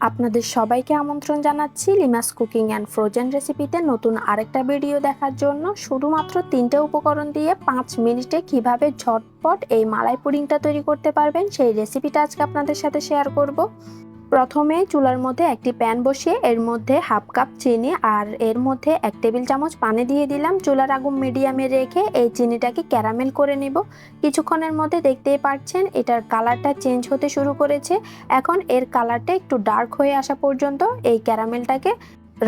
আপনাদের সবাইকে আমন্ত্রণ জানাচ্ছি লিমাস কুকিং অ্যান্ড ফ্রোজেন রেসিপিতে নতুন আরেকটা ভিডিও দেখার জন্য। শুধুমাত্র তিনটে উপকরণ দিয়ে পাঁচ মিনিটে কীভাবে ঝটপট এই মালাই পুডিংটা তৈরি করতে পারবেন সেই রেসিপিটা আজকে আপনাদের সাথে শেয়ার করব। প্রথমে চুলার মধ্যে একটি প্যান বসিয়ে এর মধ্যে হাফ কাপ চিনি আর এর মধ্যে এক টেবিল চামচ পানি দিয়ে দিলাম। চুলার আগুন মিডিয়ামে রেখে এই চিনিটাকে ক্যারামেল করে নিব। কিছুক্ষণের মধ্যে দেখতেই পাচ্ছেন এটার কালারটা চেঞ্জ হতে শুরু করেছে। এখন এর কালারটা একটু ডার্ক হয়ে আসা পর্যন্ত এই ক্যারামেলটাকে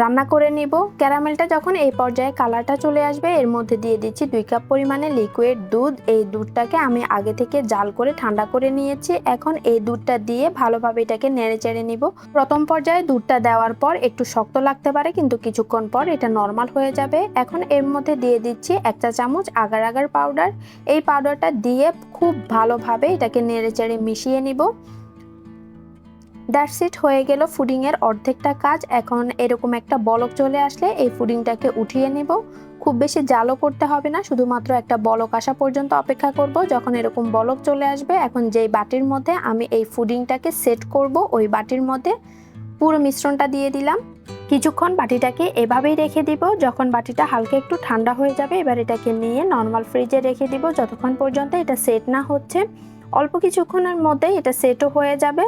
রান্না করে নিব। ক্যারামেলটা যখন এই পর্যায়ে কালারটা চলে আসবে, এর মধ্যে দিয়ে দিচ্ছি দুই কাপ পরিমাণে লিকুইড দুধ। এই দুধটাকে আমি আগে থেকে জাল করে ঠান্ডা করে নিয়েছি। এখন এই দুধটা দিয়ে ভালোভাবে এটাকে নেড়ে চেড়ে নিব। প্রথম পর্যায়ে দুধটা দেওয়ার পর একটু শক্ত লাগতে পারে, কিন্তু কিছুক্ষণ পর এটা নর্মাল হয়ে যাবে। এখন এর মধ্যে দিয়ে দিচ্ছি এক চা চামচ আগার আগার পাউডার এই পাউডারটা দিয়ে খুব ভালোভাবে এটাকে নেড়ে চেড়ে মিশিয়ে নিব। দ্যাটস ইট হয়ে গেল ফুডিংয়ের অর্ধেকটা কাজ। এখন এরকম একটা বলক চলে আসলে এই ফুডিংটাকে উঠিয়ে নেব। খুব বেশি জালও করতে হবে না, শুধুমাত্র একটা বলক আসা পর্যন্ত অপেক্ষা করব। যখন এরকম বলক চলে আসবে, এখন যেই বাটির মধ্যে আমি এই ফুডিংটাকে সেট করব, ওই বাটির মধ্যে পুরো মিশ্রণটা দিয়ে দিলাম। কিছুক্ষণ বাটিটাকে এভাবেই রেখে দিব। যখন বাটিটা হালকা একটু ঠান্ডা হয়ে যাবে, এবার এটাকে নিয়ে নর্মাল ফ্রিজে রেখে দিব। যতক্ষণ পর্যন্ত এটা সেট না হচ্ছে, অল্প কিছুক্ষণের মধ্যে এটা সেটও হয়ে যাবে।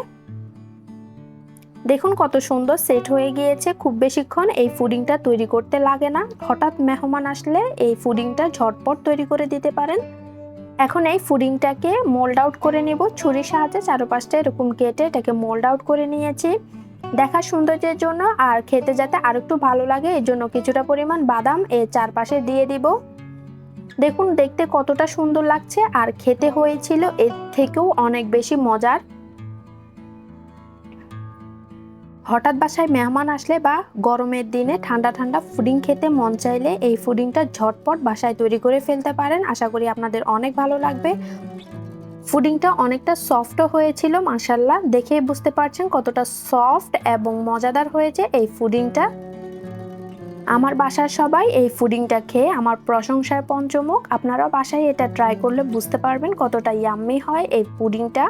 দেখুন কত সুন্দর সেট হয়ে গিয়েছে। খুব বেশিক্ষণ এই ফুডিংটা তৈরি করতে লাগে না। হঠাৎ মেহমান আসলে এই ফুডিংটা ঝটপট তৈরি করে দিতে পারেন। এখন এই ফুডিংটাকে মোল্ড আউট করে নেব। ছুরির সাহায্যে চারপাশটা এরকম কেটে এটাকে মোল্ড আউট করে নিয়েছি। দেখার সৌন্দর্যের জন্য আর খেতে যাতে আর একটু ভালো লাগে, এর জন্য কিছুটা পরিমাণ বাদাম এর চারপাশে দিয়ে দিব। দেখুন, দেখতে কতটা সুন্দর লাগছে। আর খেতে হয়েছিল, এর থেকেও অনেক বেশি মজার। হঠাৎ বাসায় মেহমান আসলে বা গরমের দিনে ঠান্ডা ঠান্ডা ফুডিং খেতে মন চাইলে এই ফুডিংটা ঝটপট বাসায় তৈরি করে ফেলতে পারেন। আশা করি আপনাদের অনেক ভালো লাগবে। ফুডিংটা অনেকটা সফটও হয়েছিল মাসাল্লাহ দেখে বুঝতে পারছেন কতটা সফট এবং মজাদার হয়েছে এই ফুডিংটা আমার বাসার সবাই এই ফুডিংটা খেয়ে আমার প্রশংসার পঞ্চমুখ। আপনারাও বাসায় এটা ট্রাই করলে বুঝতে পারবেন কতটা ইয়াম্মি হয় এই পুডিংটা।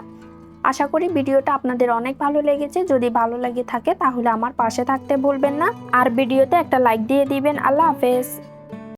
আশা করি ভিডিওটা আপনাদের অনেক ভালো লেগেছে। যদি ভালো লাগে থাকে তাহলে আমার পাশে থাকতে ভুলবেন না। আর ভিডিওতে একটা লাইক দিয়ে দিবেন। আল্লাহ হাফেজ।